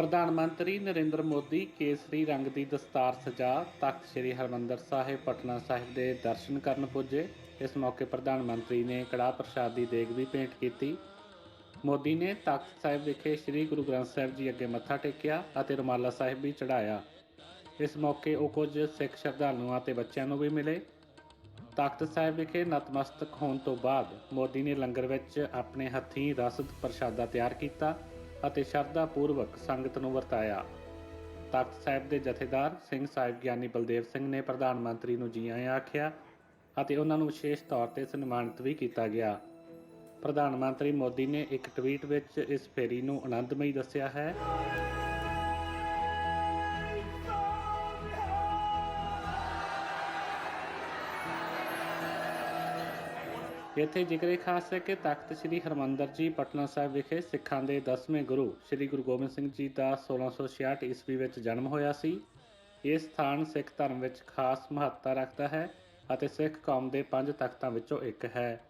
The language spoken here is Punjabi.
ਪ੍ਰਧਾਨ ਮੰਤਰੀ ਨਰਿੰਦਰ ਮੋਦੀ ਕੇਸਰੀ ਰੰਗ ਦੀ ਦਸਤਾਰ ਸਜਾ, ਤਖਤ ਸ੍ਰੀ ਹਰਮੰਦਰ ਸਾਹਿਬ, ਪਟਨਾ ਸਾਹਿਬ ਦੇ ਦਰਸ਼ਨ ਕਰਨ ਪੁੱਜੇ। ਇਸ ਮੌਕੇ ਪ੍ਰਧਾਨ ਮੰਤਰੀ ਨੇ ਕੜਾਹ ਪ੍ਰਸ਼ਾਦ ਦੀ ਦੇਗ ਵੀ ਭੇਂਟ ਕੀਤੀ। ਮੋਦੀ ਨੇ ਤਖਤ ਸਾਹਿਬ ਵਿਖੇ ਸ੍ਰੀ ਗੁਰੂ ਗ੍ਰੰਥ ਸਾਹਿਬ ਜੀ ਅੱਗੇ ਮੱਥਾ ਟੇਕਿਆ ਅਤੇ ਰੁਮਾਲਾ ਸਾਹਿਬ ਵੀ ਚੜਾਇਆ ਇਸ ਮੌਕੇ ਉਹ ਕੁਝ ਸਿੱਖ ਸ਼ਰਧਾਲੂਆਂ ਅਤੇ ਬੱਚਿਆਂ ਨੂੰ ਵੀ ਮਿਲੇ। ਤਖਤ ਸਾਹਿਬ ਵਿਖੇ ਨਤਮਸਤਕ ਹੋਣ ਤੋਂ ਬਾਅਦ ਮੋਦੀ ਨੇ ਲੰਗਰ ਵਿੱਚ ਆਪਣੇ ਹੱਥੀਂ ਰਸਦ ਪ੍ਰਸ਼ਾਦਾ ਤਿਆਰ ਕੀਤਾ। ਅਤੇ ਸ਼ਰਧਾ ਪੂਰਵਕ ਸੰਗਤ ਨੂੰ ਵਰਤਾਇਆ। ਤਖਤ ਸਾਹਿਬ ਦੇ ਜਥੇਦਾਰ ਸਿੰਘ ਸਾਹਿਬ ਗਿਆਨੀ ਬਲਦੇਵ ਸਿੰਘ ਨੇ ਪ੍ਰਧਾਨ ਮੰਤਰੀ ਨੂੰ ਜੀ ਆਇਆਂ ਆਖਿਆ ਅਤੇ ਉਹਨਾਂ ਨੂੰ ਵਿਸ਼ੇਸ਼ ਤੌਰ ਤੇ ਸਨਮਾਨਿਤ ਵੀ ਕੀਤਾ ਗਿਆ। ਪ੍ਰਧਾਨ ਮੰਤਰੀ ਮੋਦੀ ਨੇ ਇੱਕ ਟਵੀਟ ਵਿੱਚ ਇਸ ਫੇਰੀ ਨੂੰ ਆਨੰਦਮਈ ਦੱਸਿਆ ਹੈ। ਇੱਥੇ ਜ਼ਿਕਰੇ ਖਾਸ ਹੈ ਕਿ ਤਖਤ ਸ੍ਰੀ ਹਰਮੰਦਰ ਜੀ, ਪਟਨਾ ਸਾਹਿਬ ਵਿਖੇ ਸਿੱਖਾਂ ਦੇ 10ਵੇਂ ਗੁਰੂ ਸ੍ਰੀ ਗੁਰੂ ਗੋਬਿੰਦ ਸਿੰਘ ਜੀ ਦਾ 1666 ਈਸਵੀ ਵਿੱਚ ਜਨਮ ਹੋਇਆ ਸੀ। ਇਹ ਸਥਾਨ ਸਿੱਖ ਧਰਮ ਵਿੱਚ ਖਾਸ ਮਹੱਤਤਾ ਰੱਖਦਾ ਹੈ ਅਤੇ ਸਿੱਖ ਕੌਮ ਦੇ ਪੰਜ ਤਖਤਾਂ ਵਿੱਚੋਂ ਇੱਕ ਹੈ।